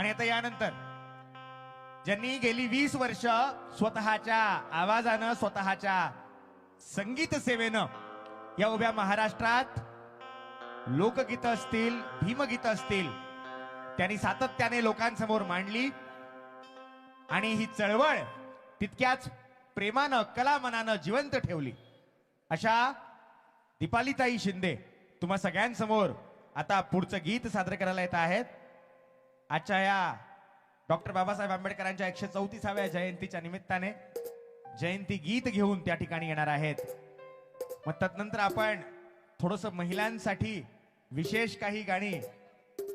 आणि आता यानंतर ज्यांनी गेली वीस वर्ष स्वतःच्या आवाजानं स्वतःच्या संगीत सेवेनं या उभ्या महाराष्ट्रात लोकगीत असतील भीमगीत असतील त्यांनी सातत्याने लोकांसमोर मांडली. आणि ही चळवळ तितक्याच प्रेमानं कलामनानं जिवंत ठेवली. अशा दीपालीताई शिंदे तुम्हा सगळ्यांसमोर आता पुढचं गीत सादर करायला येत आहेत. आजच्या या डॉक्टर बाबासाहेब आंबेडकरांच्या एकशे चौतीसाव्या जयंतीच्या निमित्ताने जयंती गीत घेऊन त्या ठिकाणी येणार आहेत. मग तदनंतर आपण थोडस महिलांसाठी विशेष काही गाणी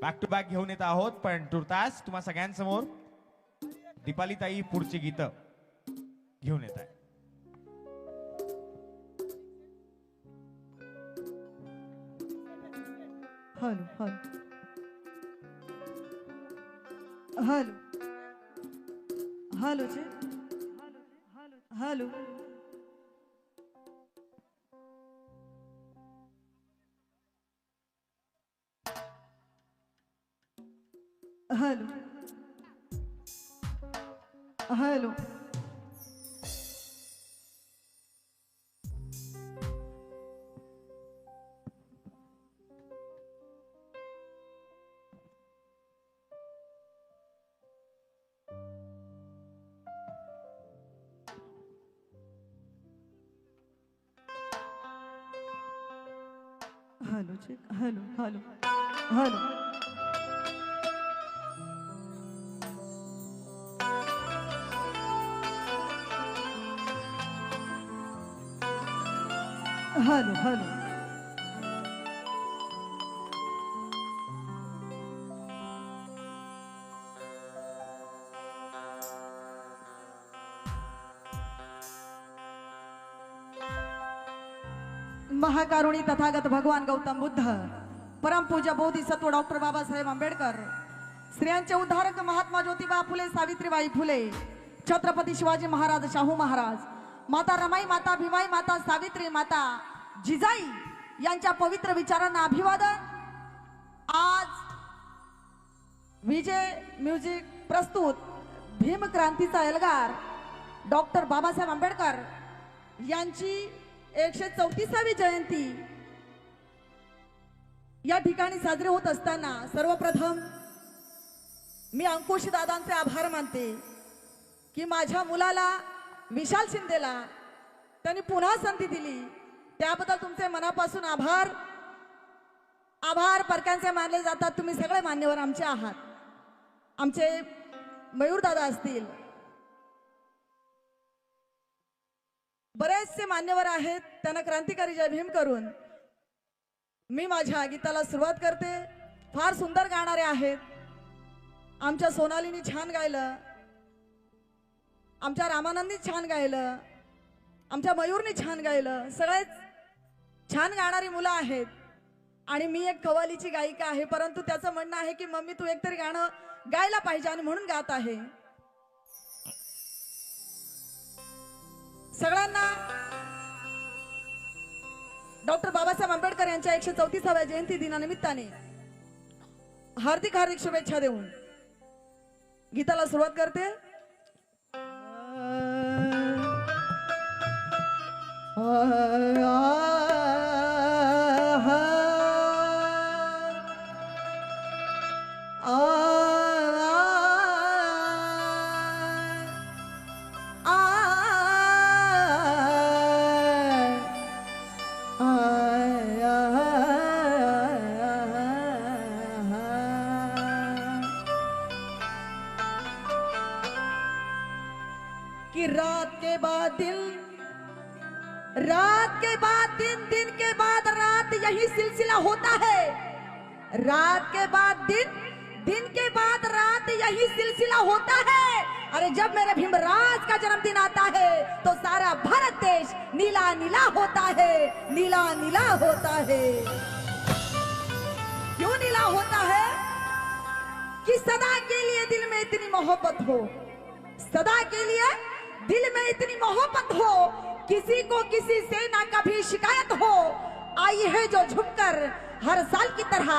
बॅक टू बॅक घेऊन येत आहोत पण तुर्तास तुम्हा सगळ्यांसमोर दीपालीताई पुढची गीतं घेऊन येत आहे हॅलो हॅलो هالو. هالو جي. هالو. هالو. هالو. هالو હલો છે hello hello hello hello hello महाकारुणी Tathagata भगवान गौतम बुद्ध परमपूज्य बोधिसत्व डॉक्टर बाबासाहेब आंबेडकर स्त्रियांचे उद्धारक महात्मा ज्योतिबा फुले सावित्रीबाई फुले छत्रपती शिवाजी महाराज शाहू महाराज माता रमाई माता भीमाई माता सावित्री माता जिजाई यांच्या पवित्र विचारांना अभिवादन. आज विजय म्युझिक प्रस्तुत भीम क्रांतीचा एल्गार डॉक्टर बाबासाहेब आंबेडकर यांची एकशे चौतीसावी जयंती. या ठिकाणी साजरी होत असताना सर्वप्रथम मी अंकुश दादांचे आभार मानते की माझ्या मुलाला विशाल शिंदेला त्यांनी पुन्हा संधी दिली. त्याबद्दल तुमचे मनापासून आभार. आभार परक्यांचे मानले जातात. तुम्ही सगळे मान्यवर आमचे आहात. आमचे मयूरदादा असतील. बरेचसे मान्यवर आहेत त्यांना क्रांतिकारी जय भीम करून. मी माझ्या गीताला सुरुवात करते. फार सुंदर गाणारे आहेत. आमच्या सोनालीनी छान गायलं. आमच्या रामानंदनी छान गायलं. आमच्या मयूरनी छान गायलं. सगळेच छान गाणारी मुलं आहेत. आणि मी एक कवालीची गायिका आहे. परंतु त्याचं म्हणणं आहे की मम्मी तू एकतरी गाणं गायला पाहिजे आणि म्हणून गात आहे. सगळ्यांना डॉक्टर बाबासाहेब आंबेडकर यांच्या एकशे चौतीसाव्या जयंती दिनानिमित्ताने हार्दिक हार्दिक शुभेच्छा देऊन गीताला सुरुवात करते कि रात के बाद दिन, रात के बाद दिन दिन के बाद रात, यही सिलसिला होता है। रात के बाद दिन दिन के बाद रात, यही सिलसिला होता है। अरे जब मेरे भीमराज का जन्मदिन आता है तो सारा भारत देश नीला नीला होता है नीला नीला होता है। क्यों नीला होता है? कि सदा के लिए दिल में इतनी मोहब्बत हो। सदा के लिए दिल में इतनी मोहब्बत हो किसी को किसी से ना कभी शिकायत हो आई है जो झुककर हर साल की तरह।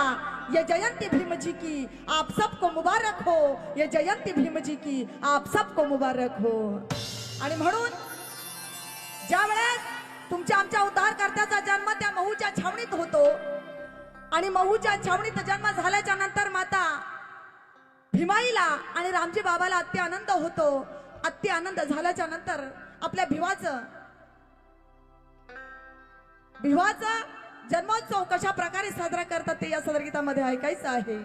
ये जयंती भीम जी की आप सबको मुबारक हो। ये जयंती भीम जी की आप सबको मुबारक हो। आणि म्हणून ज्या वेळेस तुमच्या आमच्या उद्धारकर्त्याचा जन्म त्या महूच्या छावणीत होतो आणि महूच्या छावणीत जन्म झाल्याच्यानंतर माता भीमाईला आणि रामजी बाबाला अति आनंद होतो अति आनंद झाल्याच्यानंतर आपल्या भिवाचं भिवाचा जन्मोत्सव कशा प्रकारे साजरा करतात ते या सदरगीतामध्ये ऐकायचं आहे.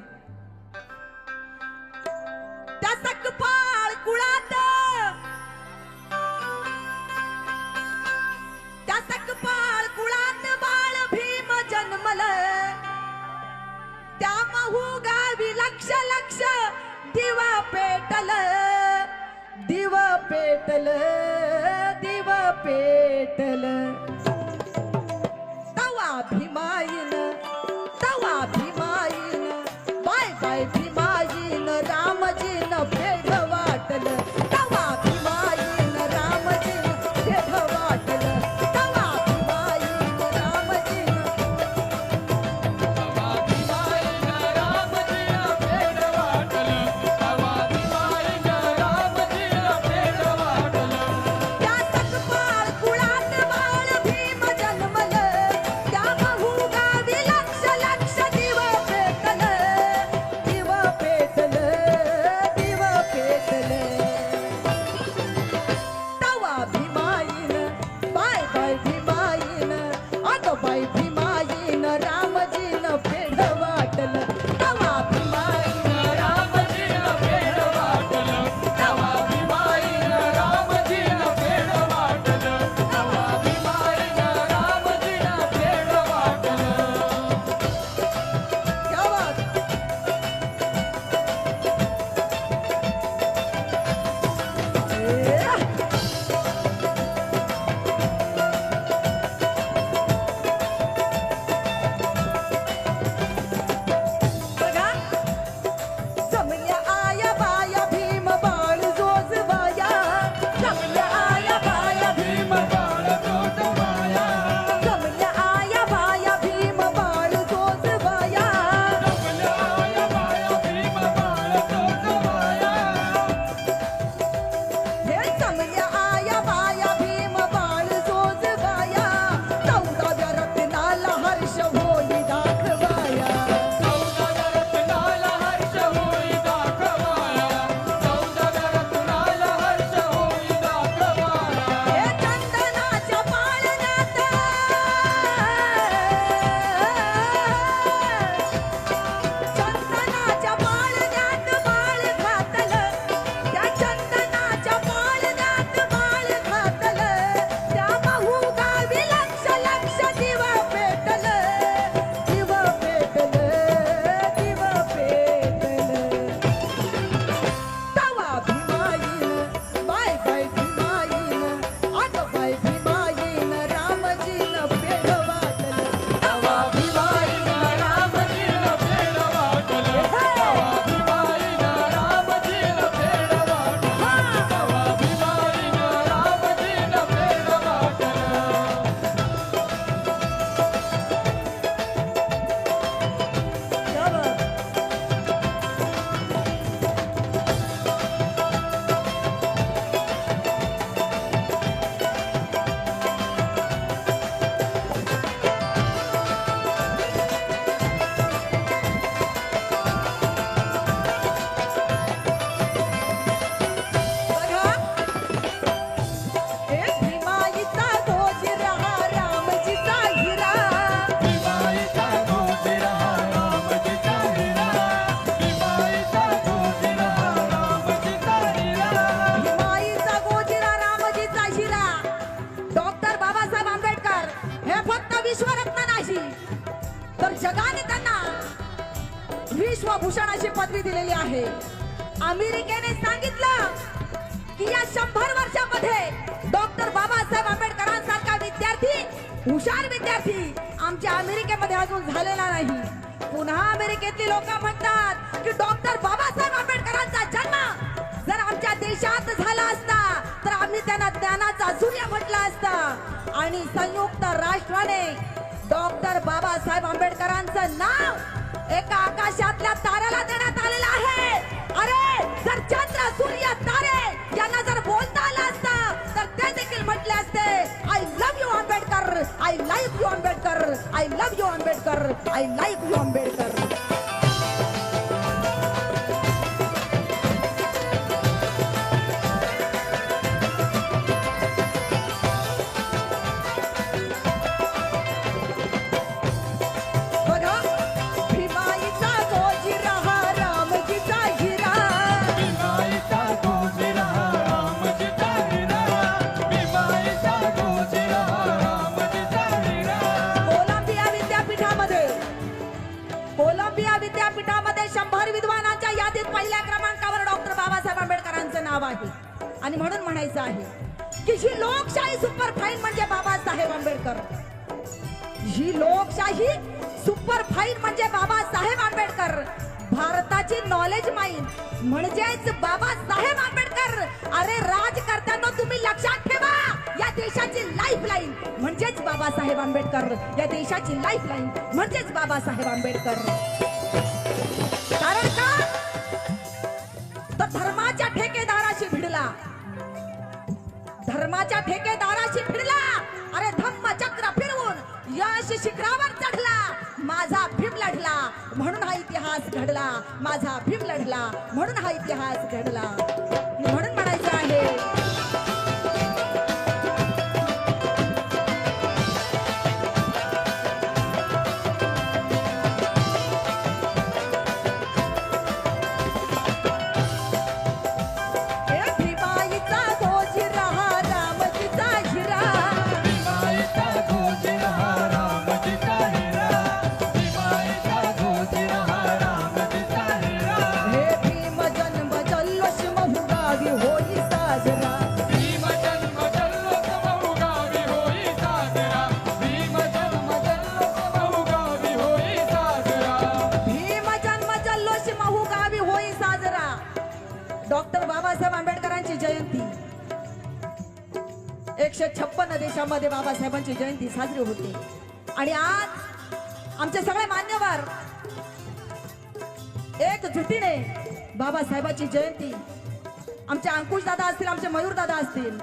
त्या सकपाळ कुळात. त्या सकपाळ कुळात बाळ भीम जन्मल. त्या महू गावी लक्ष लक्ष दिवा पेटल. पेटल हुशार विद्यार्थी. आमच्या अमेरिकेमध्ये अजून झालेला नाही. पुन्हा अमेरिकेतली लोक म्हणतात की डॉक्टर बाबासाहेब आंबेडकरांचा जन्म. जर आमच्या देशात झाला असता तर आम्ही त्यांना ज्ञानाचा सूर्य म्हटला असता. आणि संयुक्त राष्ट्राने डॉक्टर बाबासाहेब आंबेडकरांचं नाव एका आकाशातल्या ताऱ्याला देण्यात आलेलं आहे. अरे जर चंद्र सूर्य तारे I like you, Ambedkar. I love you, Ambedkar. I like you, Ambedkar. विद्यापीठामध्ये शंभर विद्वानांच्या यादीत पहिल्या क्रमांकावर डॉक्टर बाबासाहेब आंबेडकरांचं नाव आहे. आणि म्हणून म्हणायचं आहे की ही लोकशाही सुपर फाईन म्हणजे बाबासाहेब आंबेडकर. ही लोकशाही सुपर फाईन म्हणजे बाबासाहेब आंबेडकर. भारताची नॉलेज माईन म्हणजेच बाबासाहेब आंबेडकर. अरे राजकर्त्यांना तुम्ही लक्षात ठेवा. या देशाची लाईफ लाईन म्हणजेच बाबासाहेब आंबेडकर. या देशाची लाईफ लाईन म्हणजेच बाबासाहेब आंबेडकर. धर्माच्या ठेकेदाराशी फिरला. अरे धम्म चक्र फिरवून यश शिखरावर चढला. माझा भीम लढला म्हणून हा इतिहास घडला. माझा भीम लढला म्हणून हा इतिहास घडला. म्हणून म्हणायचं आहे एकशे छप्पन्न देशामध्ये बाबासाहेबांची जयंती साजरी होते. आणि आज आमचे सगळे मान्यवर एकजुटीने बाबासाहेबांची जयंती. आमचे अंकुश दादा असतील आमचे मयूर दादा असतील.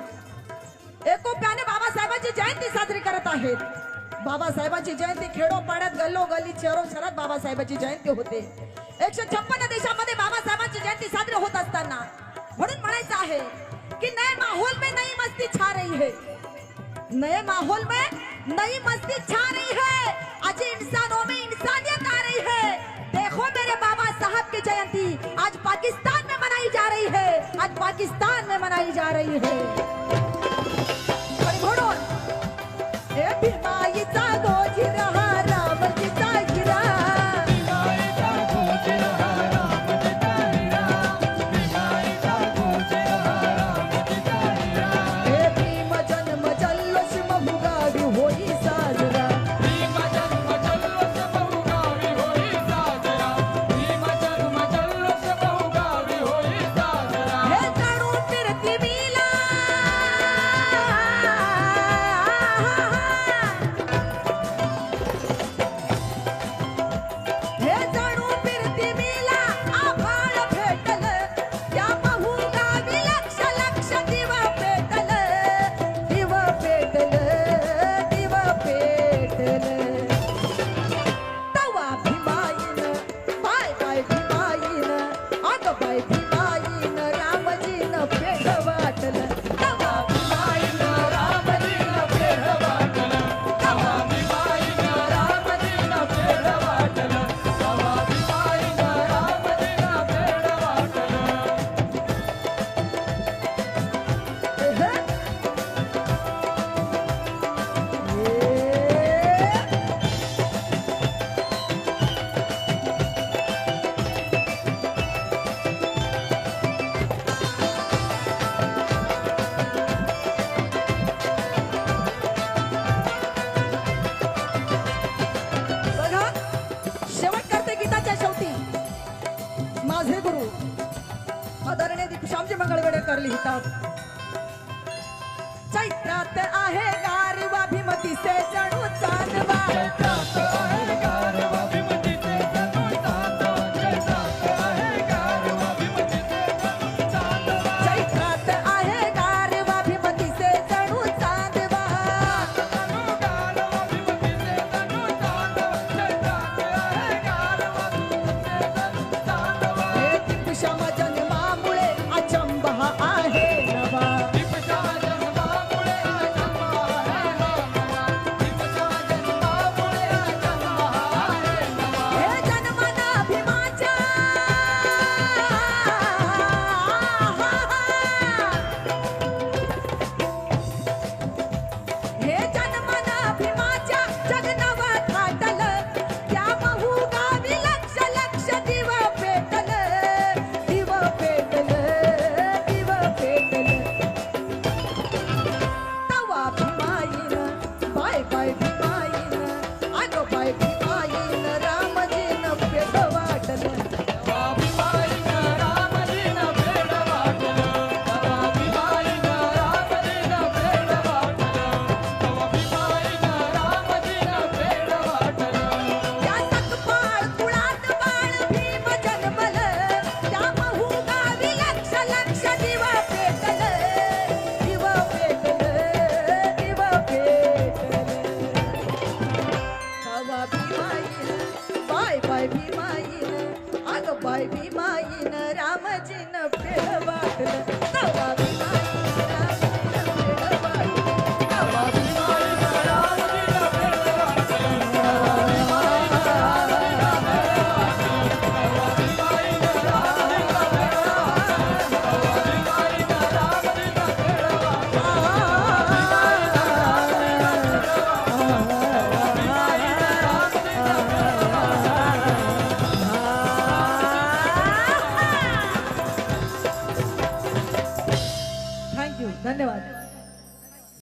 एकोप्याने बाबासाहेबांची जयंती साजरी करत आहेत. बाबासाहेबांची जयंती खेडोपाड्यात गल्लो गल्ली शहरो शहरात बाबासाहेबांची जयंती होते. एकशे छप्पन्न देशामध्ये बाबासाहेबांची जयंती साजरी होत असताना म्हणून म्हणायचं आहे की नाही माहोल में नाही नए माहौल में नई मस्ती छा रही है। आज इंसानों में इंसानियत आ रही है। देखो मेरे बाबा साहब की जयंती। आज पाकिस्तान में मनाई जा रही है। आज पाकिस्तान में मनाई जा रही है।